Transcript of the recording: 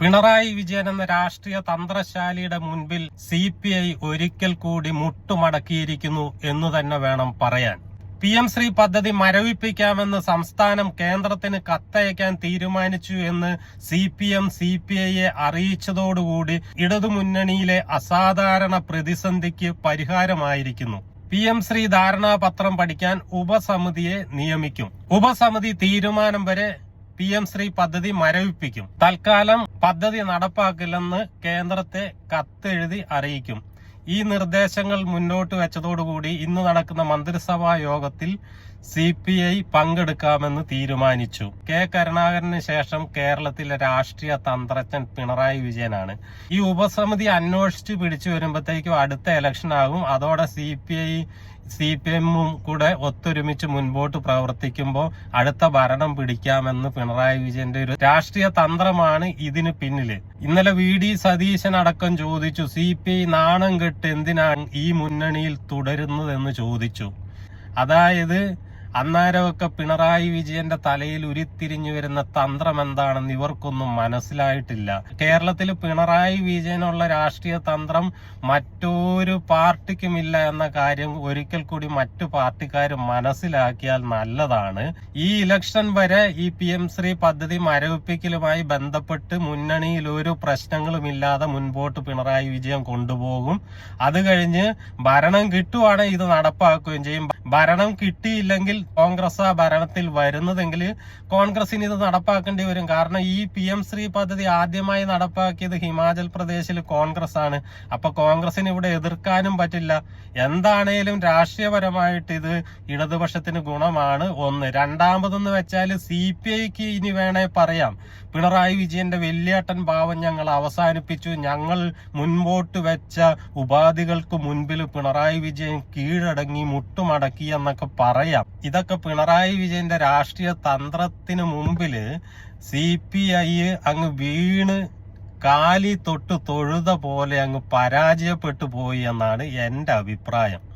പിണറായി വിജയൻ എന്ന രാഷ്ട്രീയ തന്ത്രശാലിയുടെ മുൻപിൽ സി പി ഐ ഒരിക്കൽ കൂടി മുട്ടുമടക്കിയിരിക്കുന്നു എന്ന് തന്നെ വേണം പറയാൻ. പി എം ശ്രീ പദ്ധതി മരവിപ്പിക്കാമെന്ന് സംസ്ഥാനം കേന്ദ്രത്തിന് കത്തയക്കാൻ തീരുമാനിച്ചു എന്ന് C P M C P ഐയെ അറിയിച്ചതോടുകൂടി ഇടതുമുന്നണിയിലെ അസാധാരണ പ്രതിസന്ധിക്ക് പരിഹാരമായിരിക്കുന്നു. പി എം ശ്രീ ധാരണാപത്രം പഠിക്കാൻ ഉപസമിതിയെ നിയമിക്കും. ഉപസമിതി തീരുമാനം വരെ പി എം ശ്രീ പദ്ധതി മരവിപ്പിക്കും. തൽക്കാലം പദ്ധതി നടപ്പാക്കില്ലെന്ന് കേന്ദ്രത്തെ കത്തെഴുതി അറിയിക്കും. ഈ നിർദ്ദേശങ്ങൾ മുന്നോട്ട് വെച്ചതോടുകൂടി ഇന്ന് നടക്കുന്ന മന്ത്രിസഭാ യോഗത്തിൽ സി പി ഐ പങ്കെടുക്കാമെന്ന് തീരുമാനിച്ചു. കെ. കരുണാകരന് ശേഷം കേരളത്തിലെ രാഷ്ട്രീയ തന്ത്രജ്ഞൻ പിണറായി വിജയനാണ്. ഈ ഉപസമിതി അന്വേഷിച്ച് പിടിച്ചു വരുമ്പോഴത്തേക്കും അടുത്ത ഇലക്ഷൻ ആകും. അതോടെ C P I C P എമ്മും കൂടെ ഒത്തൊരുമിച്ച് മുൻപോട്ട് പ്രവർത്തിക്കുമ്പോൾ അടുത്ത ഭരണം പിടിക്കാമെന്ന് പിണറായി വിജയന്റെ ഒരു രാഷ്ട്രീയ തന്ത്രമാണ് ഇതിന് പിന്നിൽ. ഇന്നലെ വി. ഡി. സതീശൻ അടക്കം ചോദിച്ചു സി പി ഐ നാണം കെട്ട് എന്തിനാണ് ഈ മുന്നണിയിൽ തുടരുന്നതെന്ന് ചോദിച്ചു. അതായത് അന്നേരമൊക്കെ പിണറായി വിജയന്റെ തലയിൽ ഉരുത്തിരിഞ്ഞു വരുന്ന തന്ത്രം എന്താണെന്ന് ഇവർക്കൊന്നും മനസ്സിലായിട്ടില്ല. കേരളത്തിൽ പിണറായി വിജയനുള്ള രാഷ്ട്രീയ തന്ത്രം മറ്റൊരു പാർട്ടിക്കുമില്ല എന്ന കാര്യം ഒരിക്കൽ കൂടി മറ്റു പാർട്ടിക്കാർ മനസ്സിലാക്കിയാൽ നല്ലതാണ്. ഈ ഇലക്ഷൻ വരെ ഈ പി എം ശ്രീ പദ്ധതി മരവിപ്പിക്കലുമായി ബന്ധപ്പെട്ട് മുന്നണിയിൽ ഒരു പ്രശ്നങ്ങളുമില്ലാതെ മുൻപോട്ട് പിണറായി വിജയൻ കൊണ്ടുപോകും. അത് കഴിഞ്ഞ് ഭരണം കിട്ടുവാണെങ്കിൽ ഇത് നടപ്പാക്കുകയും ചെയ്യും. ഭരണം കിട്ടിയില്ലെങ്കിൽ കോൺഗ്രസ് ഭരണത്തിൽ വരുന്നതെങ്കിൽ കോൺഗ്രസിന് ഇത് നടപ്പാക്കേണ്ടി വരും. കാരണം ഈ പി എം ശ്രീ പദ്ധതി ആദ്യമായി നടപ്പാക്കിയത് ഹിമാചൽ പ്രദേശിൽ കോൺഗ്രസ് ആണ്. അപ്പൊ കോൺഗ്രസിന് ഇവിടെ എതിർക്കാനും പറ്റില്ല. എന്താണേലും രാഷ്ട്രീയപരമായിട്ട് ഇത് ഇടതുപക്ഷത്തിന് ഗുണമാണ്. ഒന്ന്. രണ്ടാമതെന്ന് വെച്ചാൽ സി പി ഐക്ക് ഇനി വേണേ പറയാം. പിണറായി വിജയന്റെ വലിയേട്ടൻ ഭാവം ഞങ്ങൾ അവസാനിപ്പിച്ചു. ഞങ്ങൾ മുൻപോട്ട് വെച്ച ഉപാധികൾക്ക് മുൻപിൽ പിണറായി വിജയൻ കീഴടങ്ങി മുട്ടുമടക്കി എന്നൊക്കെ പറയാം. ഇതൊക്കെ പിണറായി വിജയന്റെ രാഷ്ട്രീയ തന്ത്രത്തിന് മുമ്പിൽ സി പി ഐ അങ്ങ് വീണ് കാലി തൊട്ട് തൊഴുത പോലെ അങ്ങ് പരാജയപ്പെട്ടു പോയി എന്നാണ് എന്റെ അഭിപ്രായം.